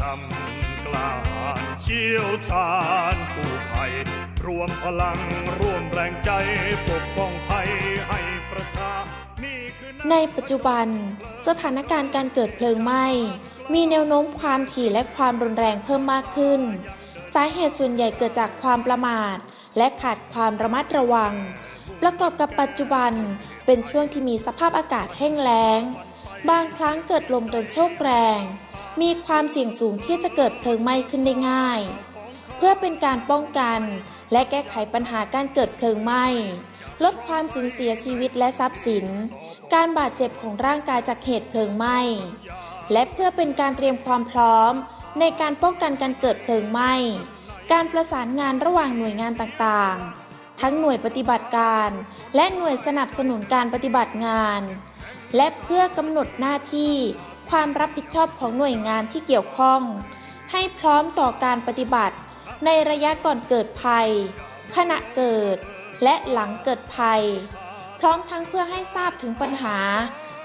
ธรรมกล้าหาญเชี่ยวชาญกู้ภัยรวมพลังร่วมแรงใจปกป้องภัยให้ประชานี่คือในปัจจุบัน สถานการณ์การเกิดเพลิงไหม้มีแนวโน้มความถี่และความรุนแรงเพิ่มมากขึ้น สาเหตุส่วนใหญ่เกิดจากความประมาท และขาดความระมัดระวัง ประกอบกับปัจจุบันเป็นช่วงที่มีสภาพอากาศแห้งแล้ง บางครั้งเกิดลมกระโชกแรง มีความเสี่ยงสูงที่จะเกิดเพลิงไหม้ขึ้นได้ง่าย เพื่อเป็นการป้องกัน และแก้ไขปัญหาการเกิดเพลิงไหม้ ลดความสูญเสียชีวิตและทรัพย์สิน การบาดเจ็บของร่างกายจากเหตุเพลิงไหม้ และเพื่อเป็นการเตรียมความพร้อม ในการป้องกันการเกิดเพลิงไหม้ การประสานงานระหว่างหน่วยงานต่างๆ ทั้งหน่วยปฏิบัติการ และหน่วยสนับสนุนการปฏิบัติงาน และเพื่อกำหนดหน้าที่ ความรับผิดชอบของหน่วยงานที่เกี่ยวข้อง ให้พร้อมต่อการปฏิบัติ ในระยะก่อนเกิดภัย ขณะเกิด และหลังเกิดภัย พร้อมทั้งเพื่อให้ทราบถึงปัญหา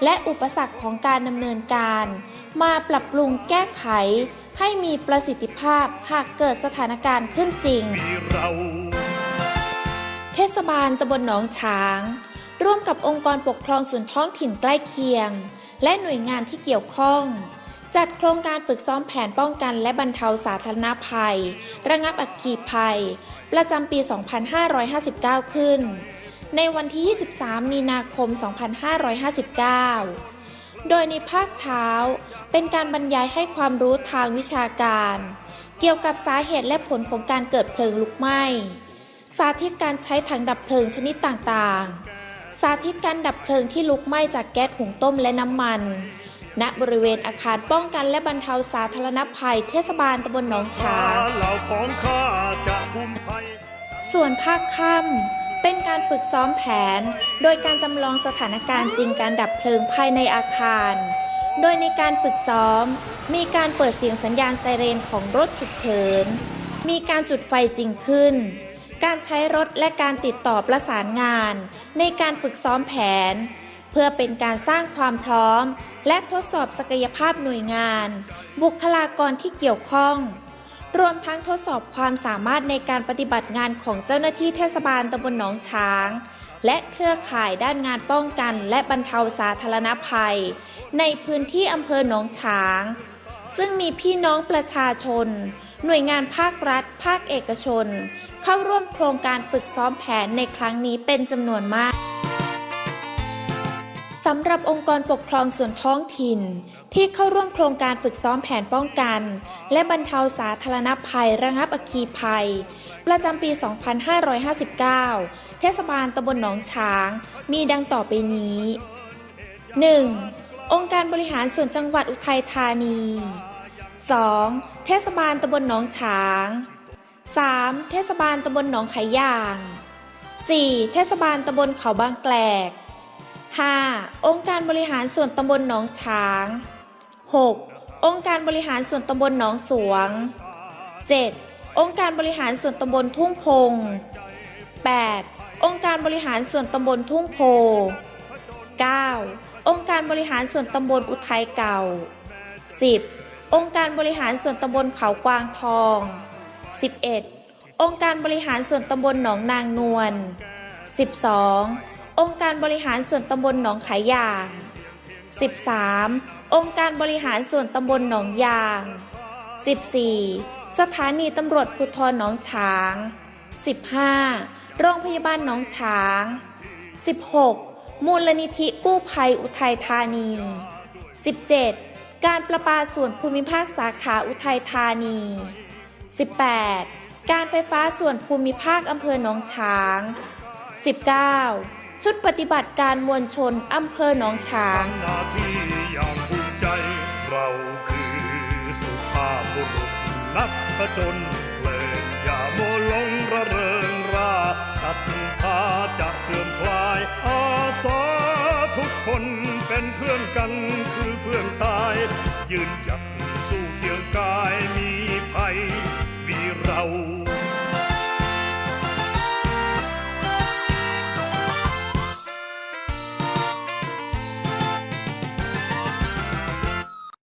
และอุปสรรคของการดำเนินการ มาปรับปรุงแก้ไข ให้มีประสิทธิภาพหากเกิดสถานการณ์ขึ้นจริง เทศบาลตำบลหนองฉาง ร่วมกับองค์กรปกครองส่วนท้องถิ่นใกล้เคียง และหน่วยงานที่เกี่ยวข้อง จัดโครงการฝึกซ้อมแผนป้องกันและบรรเทาสาธารณภัย ระงับอัคคีภัย ประจำปี 2559 ขึ้น ในวันที่ 23 มีนาคม 2559โดยในภาคเช้าเป็นการบรรยายให้ความรู้ทางวิชาการ เกี่ยวกับสาเหตุและผลของการเกิดเพลิงลุกไหม้ สาธิตการใช้ถังดับเพลิงชนิดต่างๆ สาธิตการดับเพลิงที่ลุกไหม้จากแก๊สหุงต้มและน้ำมัน ณ บริเวณอาคารป้องกันและบรรเทาสาธารณภัยเทศบาลตำบลหนองฉางเหล่างส่วนภาคค่ำเป็นการฝึกซ้อมแผน โดยการจำลองสถานการณ์จริงการดับเพลิงภายในอาคาร โดยในการฝึกซ้อม มีการเปิดเสียงสัญญาณไซเรนของรถฉุกเฉิน มีการจุดไฟจริงขึ้น การใช้รถและการติดต่อประสานงาน ในการฝึกซ้อมแผน เพื่อเป็นการสร้างความพร้อม และทดสอบศักยภาพหน่วยงาน บุคลากรที่เกี่ยวข้อง รวมทั้งทดสอบความสามารถในการปฏิบัติงานของเจ้าหน้าที่เทศบาลตำบลหนองช้าง และเครือข่ายด้านงานป้องกันและบรรเทาสาธารณภัย ในพื้นที่อำเภอหนองช้าง ซึ่งมีพี่น้องประชาชน หน่วยงานภาครัฐ ภาคเอกชน เข้าร่วมโครงการฝึกซ้อมแผนในครั้งนี้เป็นจำนวนมากสำหรับองค์กรปกครองส่วนท้องถิ่น ที่เข้าร่วมโครงการฝึกซ้อมแผนป้องกัน และบรรเทาสาธารณภัยระงับอัคคีภัย ประจำปี 2559 เทศบาลตำบลหนองฉาง มีดังต่อไปนี้ 1. องค์การบริหารส่วนจังหวัดอุทัยธานี 2. เทศบาลตำบลหนองฉาง 3. เทศบาลตำบลหนองไขย่าง 4. เทศบาลตำบลเขาบางแกลก 5. องค์การบริหารส่วนตำบลหนองฉาง 6. องค์การบริหารส่วนตำบลหนองสวง 7. องค์การบริหารส่วนตำบลทุ่งพง 8. องค์การบริหารส่วนตำบลทุ่งโพ 9. องค์การบริหารส่วนตำบลอุทัยเก่า 10. องค์การบริหารส่วนตำบลเขากวางทอง 11. องค์การบริหารส่วนตำบลหนองนางนวล 12. องค์การบริหารส่วนตำบลหนองขายยาง 13. องค์การบริหารส่วนตำบลหนองยาง 14. สถานีตำรวจภูธรหนองฉาง 15. โรงพยาบาลหนองฉาง 16. มูลนิธิกู้ภัยอุทัยธานี 17. การประปาส่วนภูมิภาคสาขาอุทัยธานี 18. การไฟฟ้าส่วนภูมิภาคอำเภอหนองฉาง 19. ชุดปฏิบัติการมวลชนอำเภอหนองฉางหน้างเราคือสุภาพบุรุษนักผจญเพลิงอย่ามัวหลงระเริงราศรัทธาจะเสื่อมคลายอาสาทุกคน เป็นเพื่อนกันคือเพื่อนตาย ยืนหยัดสู้เคียงกายมีภัยมีเรา